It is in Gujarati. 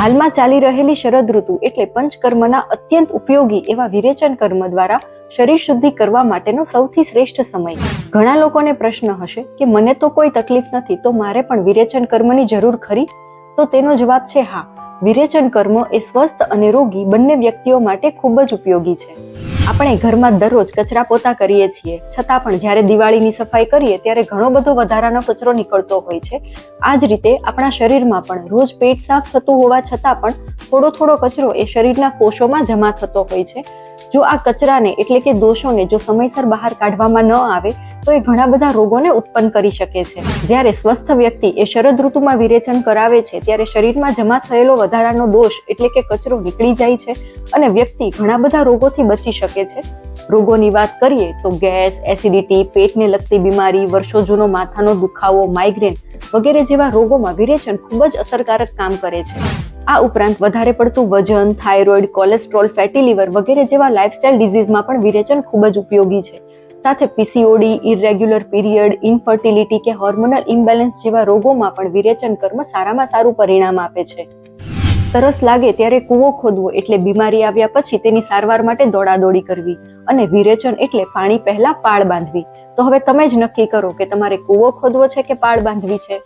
હાલમાં ચાલી રહેલી શરદ ઋતુ એટલે પંચકર્મના અત્યંત ઉપયોગી એવા વિરેચન કર્મ દ્વારા શરીર શુદ્ધિ કરવા માટેનો સૌથી શ્રેષ્ઠ સમય. ઘણા લોકોને પ્રશ્ન હશે કે મને તો કોઈ તકલીફ નથી, તો મારે પણ વિરેચન કર્મની જરૂર ખરી? તો તેનો જવાબ છે હા. વિરેચન કર્મ એ સ્વસ્થ અને રોગી બંને વ્યક્તિઓ માટે ખૂબ જ ઉપયોગી છે. આપણે ઘરમાં દરરોજ કચરા પોતા કરીએ છીએ. છતાં પણ જ્યારે દિવાળીની સફાઈ કરીએ ત્યારે ઘણો બધો વધારાનો કચરો નીકળતો હોય છે. આ જ રીતે આપણા શરીરમાં પણ રોજ પેટ સાફ થતું હોવા છતાં પણ થોડો થોડો કચરો એ શરીરના કોષોમાં જમા થતો હોય છે. જો આ કચરાને એટલે કે દોષોને જો સમયસર બહાર કાઢવામાં ન આવે, તો એ ઘણા બધા રોગોને ઉત્પન્ન કરી શકે છે. જ્યારે સ્વસ્થ વ્યક્તિ એ શરદ ઋતુમાં વિરેચન કરાવે છે, ત્યારે શરીરમાં જમા થયેલો વધારાનો દોષ એટલે કે કચરો નીકળી જાય છે અને વ્યક્તિ ઘણા બધા રોગોથી બચી શકે છે. રોગોની વાત કરીએ તો ગેસ, એસિડિટી, પેટને લગતી બીમારી, વર્ષો જૂનો માથાનો દુખાવો, માઇગ્રેન વગેરે જેવા રોગોમાં વિરેચન ખૂબ જ અસરકારક કામ કરે છે. આ ઉપરાંત વધારે પડતું વજન, થાઇરોઇડ, કોલેસ્ટ્રોલ, ફેટી લીવર વગેરે જેવા લાઇફસ્ટાઇલ ડિઝીઝમાં પણ વિરેચન ખૂબ જ ઉપયોગી છે. સાથે પીસીઓડી, ઇરેગ્યુલર પીરિયડ, ઇન્ફર્ટિલિટી કે હોર્મોનલ ઇમ્બેલેન્સ જેવા રોગોમાં પણ વિરેચન કર્મ સારામાં સારું પરિણામ આપે છે. તરસ લાગે ત્યારે કૂવો ખોદવો એટલે બીમારી આવ્યા પછી તેની સારવાર માટે દોડાદોડી કરવી અને વિરેચન એટલે પાણી પહેલા પાળ બાંધવી. તો હવે તમે જ નક્કી કરો કે તમારે કૂવો ખોદવો છે કે પાળ બાંધવી છે?